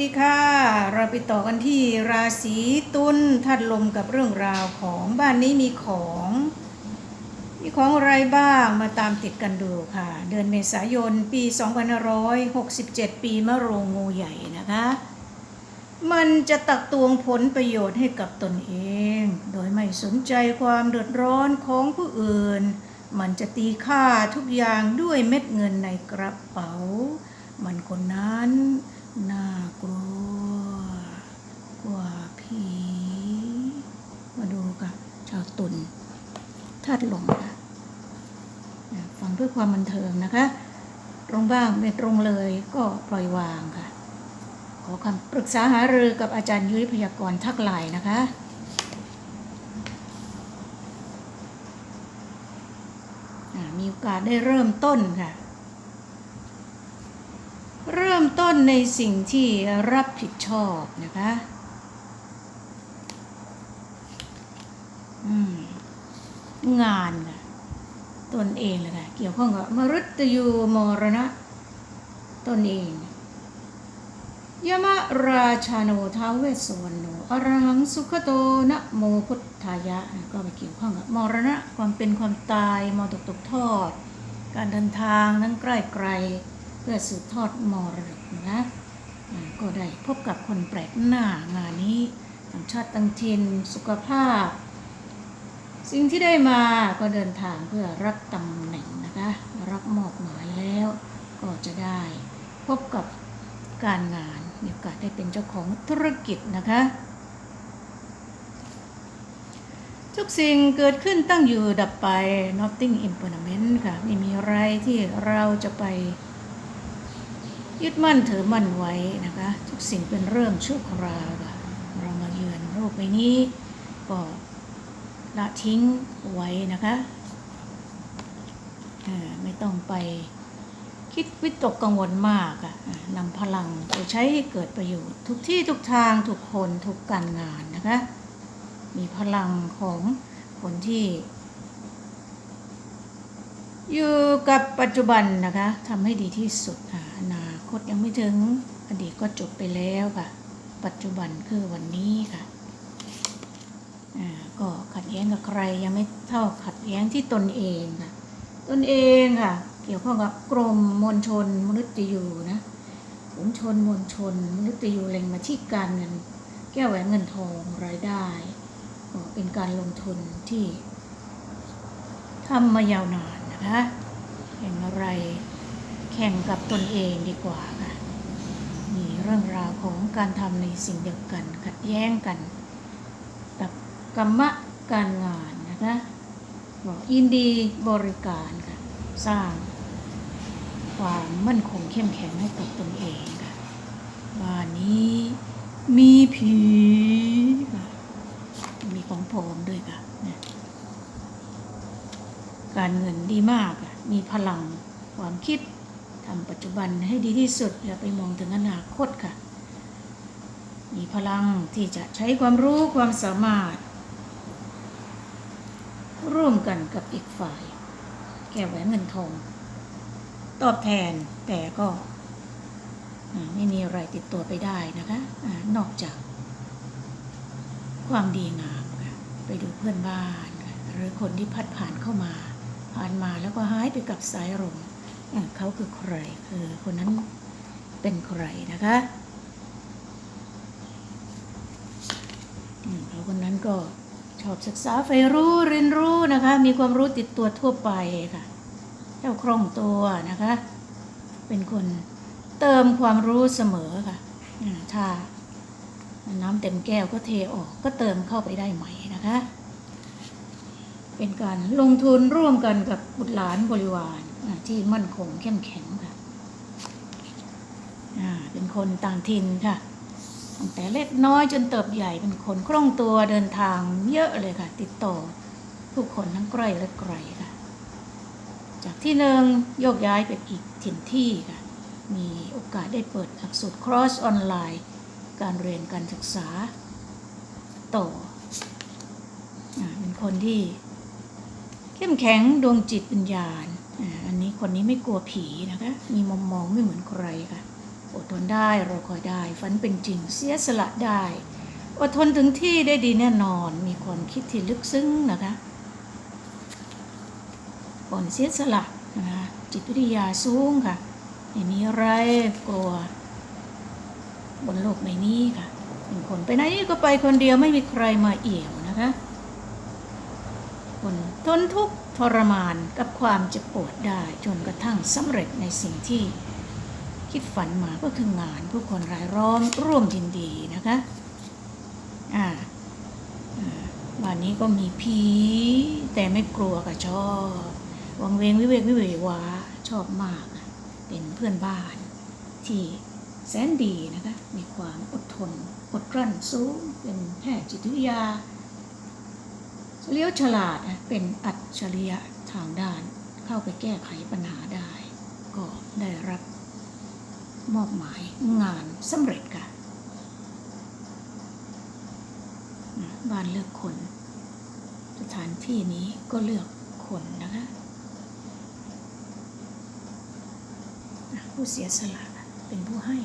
ดีค่ะ เราไปต่อกันที่ราศีตุลทัดลมกับเรื่องราวของบ้านนี้มีของ มีของอะไรบ้างมาตามติดกันดูค่ะ เดือนเมษายนปี 2567 ปีมะโรงงูใหญ่นะคะ มันจะตักตวงผลประโยชน์ให้กับตนเอง โดยไม่สนใจความเดือดร้อนของผู้อื่น มันจะตีค่าทุกอย่างด้วยเม็ดเงินในกระเป๋า มันคนนั้น น่ากลัวกว่าผีมาดูกับชาวตุลธาตุลมค่ะฟังเพื่อความบันเทิงนะคะ ตรงบ้างไม่ตรงเลยก็ปล่อยวางค่ะ ขอคำปรึกษาหารือกับอาจารย์ยุ้ยพยากรณ์ทักไลน์นะคะมีโอกาสได้เริ่มต้นค่ะ เริ่มต้นในสิ่งที่รับผิดชอบนะคะงานตนเองเลยค่ะเกี่ยวข้องกับมฤตยูมรณะ ตนเองยมะราชาโนท้าเวสวรรณโนอรหังสุขโตนะโมพุทธายะ ก็ไปเกี่ยวข้องกับมรณะความเป็นความตายมรดกตกทอด การเดินทางทั้งใกล้ไกล พื่อสืบทอดมรดกนะก็ได้พบกับคนแปลกหน้างานนี้ต่างชาติต่างถิ่นสุขภาพ สิ่งที่ได้มาก็เดินทางเพื่อรับตำแหน่งนะคะรับมอบหมายแล้วก็จะได้พบกับการงานมีโอกาสได้เป็นเจ้าของธุรกิจนะคะ ทุกสิ่งเกิดขึ้นตั้งอยู่ดับไป nothing impermanent ค่ะไม่มีอะไรที่เราจะไป ยึดมั่นถือมั่นไว้นะคะ ทุกสิ่งเป็นเรื่องชั่วคราวค่ะเรามาเยือนโลกใบนี้ ก็ละทิ้งไว้นะคะไม่ต้องไปคิดวิตกกังวลมากอะอะนำพลังไปใช้ให้เกิดประโยชน์ ทุกที่ทุกทางทุกคนทุกการงานนะคะ มีพลังของคนที่ อยู่กับปัจจุบันนะคะทำให้ดีที่สุดอะ คตยังไม่ถึง อดีตก็จบไปแล้วค่ะ ปัจจุบันคือวันนี้ค่ะก็ขัดแย้งกับใครยังไม่เท่าขัดแย้งที่ตนเองค่ะ ตนเองค่ะ เกี่ยวข้องกับกรมมวลชนมนุษย์ยูนะฝูงชนมวลชนมนุษย์ยูเล็งมาที่การเงินแก้วแหวนเงินทองรายได้เป็นการลงทุนที่ทำมายาวนานนะคะแข่างไร แข่งกับตนเองดีกว่าค่ะมีเรื่องราวของการทำในสิ่งเดียวกัน ขัดแย้งกันกับกรรมะการงานนะคะบอกยินดีบริการค่ะสร้างความมั่นคงเข้มแข็งให้กับตนเองค่ะบ้านนี้มีผีค่ะมีของโผมด้วยค่ะการเงินดีมากค่ะมีพลังความคิด ทำปัจจุบันให้ดีที่สุดอย่าไปมองถึงอนาคตค่ะ มีพลังที่จะใช้ความรู้ความสามารถ ร่วมกันกับอีกฝ่าย แก้แหวนเงินทอง ตอบแทนแต่ก็ไม่มีอะไรติดตัวไปได้นะคะอนอกจาก ความดีงามค่ะไปดูเพื่อนบ้าน หรือคนที่พัดผ่านเข้ามา ผ่านมาแล้วก็หายไปกับสายลม เขาคือใครคือคนนั้นเป็นใครนะคะอืมเขาคนนั้นก็ชอบศึกษาใฝ่รู้เรียนรู้นะคะ มีความรู้ติดตัวทั่วไปค่ะเจ้าคล่องตัวนะคะ เป็นคนเติมความรู้เสมอค่ะอ่าถ้าน้ำเต็มแก้วก็เทออกก็เติมเข้าไปได้ใหม่นะคะ เป็นการลงทุนร่วมกันกับบุตรหลานบริวาร ที่มั่นคงเข้มแข็งค่ะเป็นคนต่างถิ่นค่ะตั้งแต่เล็กน้อยจนเติบใหญ่เป็นคนคล่องตัวเดินทางเยอะเลยค่ะ ติดต่อผู้คนทั้งใกล้และไกลค่ะ จากที่หนึ่งโยกย้ายไปอีกถิ่นที่ค่ะ มีโอกาสได้เปิดหลักสูตร cross ออนไลน์ การเรียนการศึกษาต่ออเป็นคนที่ เข้มแข็งดวงจิตวิญญาณ อันนี้คนนี้ไม่กลัวผีนะคะ มีมุมมองไม่เหมือนใครค่ะ อดทนได้รอคอยได้ฝันเป็นจริงเสียสละได้ อดทนถึงที่ได้ดีแน่นอน มีความคิดที่ลึกซึ้งนะคะก่อนเสียสละนะคะจิตวิทยาสูงค่ะไม่มีอะไรกลัว บนโลกใบนี้ค่ะเป็นคนไปไหนก็ไปคนเดียวไม่มีใครมาเอี่ยวนะคะ คนทนทุกข์ ทรมานกับความเจ็บปวดได้จนกระทั่งสำเร็จในสิ่งที่คิดฝันมาก็คืองานผู้คนรายล้อมร่วมยินดีนะคะอ่าอ่าบ้านนี้ก็มีผีแต่ไม่กลัวก็ชอบวังเวงวิเวกวิเววาชอบมาก เป็นเพื่อนบ้านที่แสนดีนะคะ มีความอดทน อดกลั้นสูง เป็นแพทย์จิตวิทยา เลี้ยวฉลาดเป็นอัจฉริยะทางด้านเข้าไปแก้ไขปัญหาได้ ก็ได้รับมอบหมายงานสำเร็จค่ะ บ้านเลือกคน สถานที่นี้ก็เลือกคนนะคะอะผู้เสียสละเป็นผู้ให้